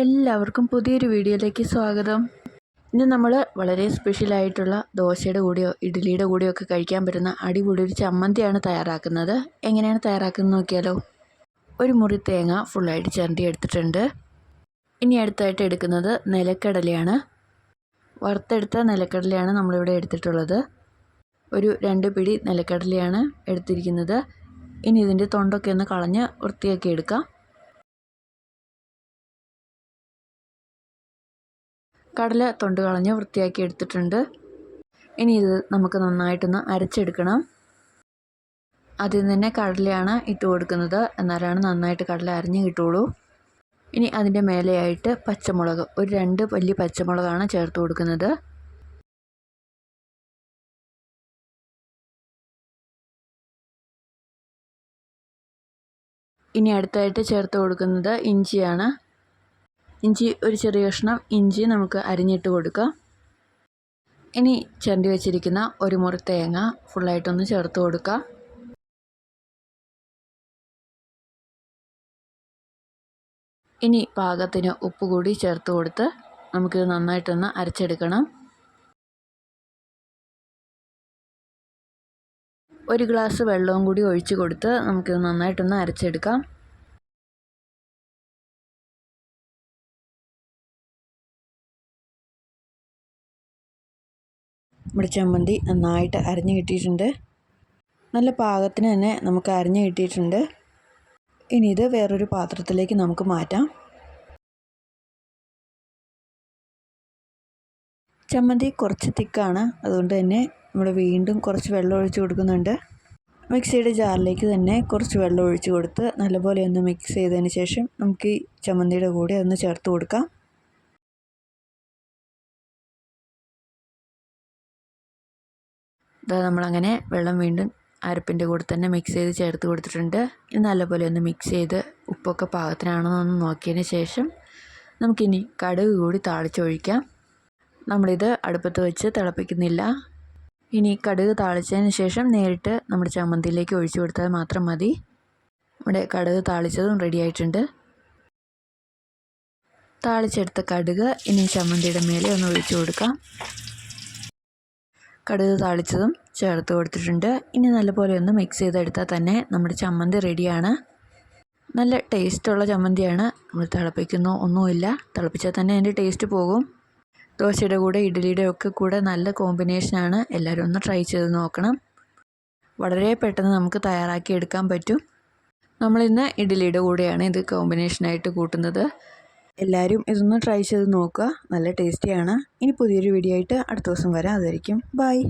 എല്ലാവർക്കും പുതിയൊരു വീഡിയോയിലേക്ക് സ്വാഗതം. ഇന്ന് നമ്മൾ വളരെ സ്പെഷ്യലായിട്ടുള്ള ദോശയുടെ കൂടെയോ ഇഡ്ഡലിയുടെ കൂടെയോ ഒക്കെ കഴിക്കാൻ പറ്റുന്ന അടിപൊളി ഒരു ചമ്മന്തിയാണ് തയ്യാറാക്കുന്നത്. എങ്ങനെയാണ് തയ്യാറാക്കുന്നത് നോക്കിയാലോ? ഒരു മുറി തേങ്ങ ഫുള്ളായിട്ട് ചിരണ്ടി എടുത്തിട്ടുണ്ട്. ഇനി അടുത്തായിട്ട് എടുക്കുന്നത് നിലക്കടലയാണ്. വറുത്തെടുത്ത നിലക്കടലയാണ് നമ്മളിവിടെ എടുത്തിട്ടുള്ളത്. ഒരു രണ്ട് പിടി നിലക്കടലയാണ് എടുത്തിരിക്കുന്നത്. ഇനി ഇതിന്റെ തൊണ്ടൊക്കെ ഒന്ന് കളഞ്ഞ് വൃത്തിയാക്കി എടുക്കാം. കടല തൊണ്ട് കളഞ്ഞ് വൃത്തിയാക്കി എടുത്തിട്ടുണ്ട്. ഇനി ഇത് നമുക്ക് നന്നായിട്ടൊന്ന് അരച്ചെടുക്കണം. ആദ്യം തന്നെ കടലയാണ് ഇട്ട് കൊടുക്കുന്നത്. എന്നാലാണ് നന്നായിട്ട് കടല അരിഞ്ഞ് കിട്ടുള്ളൂ. ഇനി അതിന്റെ മേലെയായിട്ട് പച്ചമുളക് ഒരു രണ്ട് വലിയ പച്ചമുളകാണ് ചേർത്ത് കൊടുക്കുന്നത്. ഇനി അടുത്തായിട്ട് ചേർത്ത് കൊടുക്കുന്നത് ഇഞ്ചിയാണ്. ഇഞ്ചി ഒരു ചെറിയ കഷ്ണം ഇഞ്ചി നമുക്ക് അരിഞ്ഞിട്ട് കൊടുക്കാം. ഇനി ചണ്ടി വെച്ചിരിക്കുന്ന ഒരു മുറി തേങ്ങ ഫുള്ളായിട്ടൊന്ന് ചേർത്ത് കൊടുക്കുക ഇനി പാകത്തിന് ഉപ്പ് കൂടി ചേർത്ത് കൊടുത്ത് നമുക്കിത് നന്നായിട്ടൊന്ന് അരച്ചെടുക്കണം. ഒരു ഗ്ലാസ് വെള്ളവും കൂടി ഒഴിച്ച് കൊടുത്ത് നമുക്കിത് നന്നായിട്ടൊന്ന് അരച്ചെടുക്കാം. നമ്മുടെ ചമ്മന്തി നന്നായിട്ട് അരിഞ്ഞ് കിട്ടിയിട്ടുണ്ട്. നല്ല പാകത്തിന് തന്നെ നമുക്ക് അരിഞ്ഞ് കിട്ടിയിട്ടുണ്ട്. ഇനി ഇത് വേറൊരു പാത്രത്തിലേക്ക് നമുക്ക് മാറ്റാം. ചമ്മന്തി കുറച്ച് തിക്കാണ്. അതുകൊണ്ട് തന്നെ നമ്മൾ വീണ്ടും കുറച്ച് വെള്ളം ഒഴിച്ച് കൊടുക്കുന്നുണ്ട്. മിക്സിയുടെ ജാറിലേക്ക് തന്നെ കുറച്ച് വെള്ളം ഒഴിച്ച് കൊടുത്ത് നല്ലപോലെ ഒന്ന് മിക്സ് ചെയ്തതിന് ശേഷം നമുക്ക് ഈ ചമ്മന്തിയുടെ കൂടെ ഒന്ന് ചേർത്ത് കൊടുക്കാം. ഇതാ നമ്മളങ്ങനെ വെള്ളം വീണ്ടും അരപ്പിന്റെ കൂടെ തന്നെ മിക്സ് ചെയ്ത് ചേർത്ത് കൊടുത്തിട്ടുണ്ട്. നല്ലപോലെ ഒന്ന് മിക്സ് ചെയ്ത് ഉപ്പൊക്കെ പാകത്തിനാണെന്നൊന്ന് നോക്കിയതിന് ശേഷം നമുക്കിനി കടുക് കൂടി താളിച്ചൊഴിക്കാം. നമ്മളിത് അടുപ്പത്ത് വെച്ച് തിളപ്പിക്കുന്നില്ല. ഇനി കടുക് താളിച്ചതിന് ശേഷം നേരിട്ട് നമ്മുടെ ചമ്മന്തിയിലേക്ക് ഒഴിച്ചു കൊടുത്താൽ മാത്രം മതി. നമ്മുടെ കടുക് താളിച്ചതും റെഡി ആയിട്ടുണ്ട്. താളിച്ചെടുത്ത കടുക് ഇനി ചമ്മന്തിയുടെ മേലെ ഒന്ന് ഒഴിച്ചു കൊടുക്കാം. കടുക് താളിച്ചതും ചേർത്ത് കൊടുത്തിട്ടുണ്ട്. ഇനി നല്ലപോലെ ഒന്ന് മിക്സ് ചെയ്തെടുത്താൽ തന്നെ നമ്മുടെ ചമ്മന്തി റെഡിയാണ് നല്ല ടേസ്റ്റുള്ള ചമ്മന്തിയാണ് നമ്മൾ തിളപ്പിക്കുന്നു. ഒന്നുമില്ല. തിളപ്പിച്ചാൽ തന്നെ അതിന്റെ ടേസ്റ്റ് പോകും. ദോശയുടെ കൂടെ ഇഡ്ഡലിയുടെ ഒക്കെ കൂടെ നല്ല കോമ്പിനേഷനാണ് എല്ലാവരും ഒന്ന് ട്രൈ ചെയ്ത് നോക്കണം. വളരെ പെട്ടെന്ന് നമുക്ക് തയ്യാറാക്കി എടുക്കാൻ പറ്റും. നമ്മളിന്ന് ഇഡ്ഡലിയുടെ കൂടെയാണ് ഇത് കോമ്പിനേഷനായിട്ട് കൂട്ടുന്നത്. എല്ലാവരും ഇതൊന്ന് ട്രൈ ചെയ്ത് നോക്കുക. നല്ല ടേസ്റ്റിയാണ് ഇനി പുതിയൊരു വീഡിയോ ആയിട്ട് അടുത്ത ദിവസം വരാം. അതായിരിക്കും ബൈ